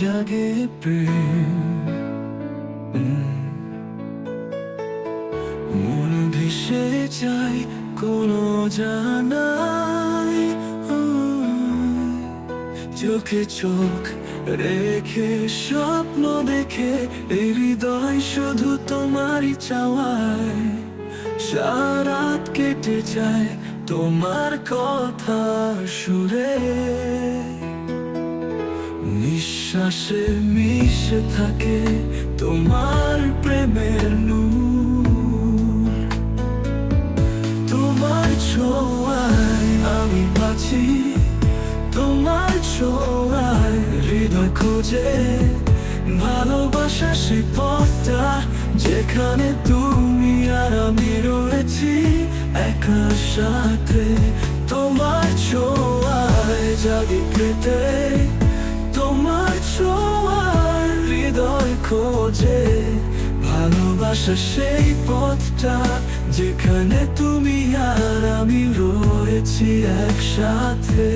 জাগে প্রেম। মন ভেসে যায় কোনো জানাই। চোখে চোখ রেখে, স্বপ্ন দেখে এই হৃদয় শুধু তোমারই চাওয়ায়। সারাত কেটে যায় তোমার কথা সুরে। নিঃশ্বাসে মিশে থাকে তোমার প্রেমের নূর। তোমার ছোঁয়ায় আমি বাঁচি, তোমার ছোঁয়ায় হৃদয় খোঁজে, ভালোবাসা সে পথটা যেখানে তুমি আর আমি রয়েছি একা সাথে তোমার ছোঁয়ায় ভালোবাসা সেই পথটা যেখানে তুমি আর আমি রয়েছি একসাথে।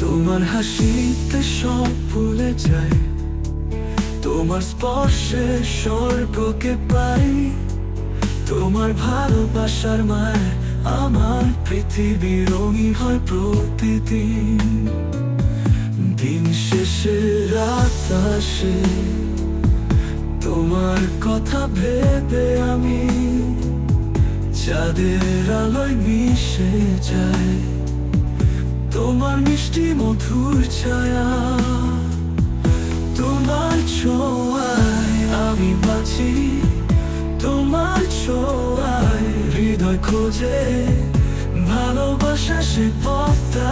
তোমার হাসিতে সব ভুলে যায়। তোমার স্পর্শে স্বর্গকে পাই। তোমার ভালোবাসার মায় আমার পৃথিবী রঙিন হয় প্রতিদিন। দিন শেষে, রাত আসে। তোমার কথা ভেবে আমি চাঁদের আলোয় মিশে যায় তোমার মিষ্টি মধুর ছায়া। তোমার ছোঁয়ায় আমি বাঁচি। তোমার ছোঁয়ায় হৃদয় খোঁজে। ভালোবাসা সে পথটা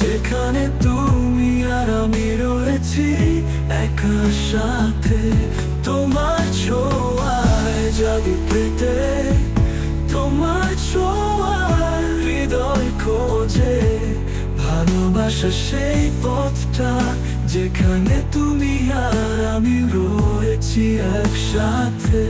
যেখানে তুমি আর আমি রয়েছি। একা সাথে তোমার ছোঁয়ায় জাগি পেতে। তোমার ছোঁয়ায় হৃদয় খোঁজে। ভালোবাসা সেই পথটা যেখানে তুমি আর আমি রয়েছি একসাথে।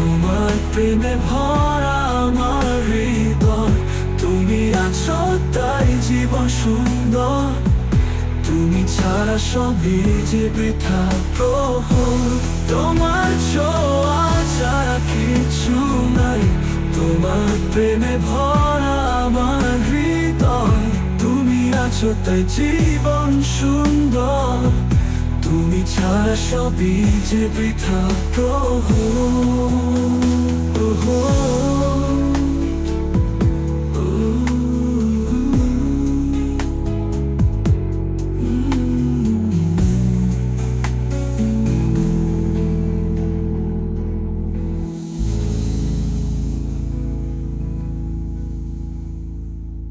তোমার ভরা আমার সবই যে বৃথা প্রহর তোমার ছোঁয়া ছাড়া কিছু নাই। তোমার প্রেমে ভরা আমার হৃদয়, তুমি আছো তাই জীবন সুন্দর। তুমি ছাড়া সবই যে বৃথা প্রহর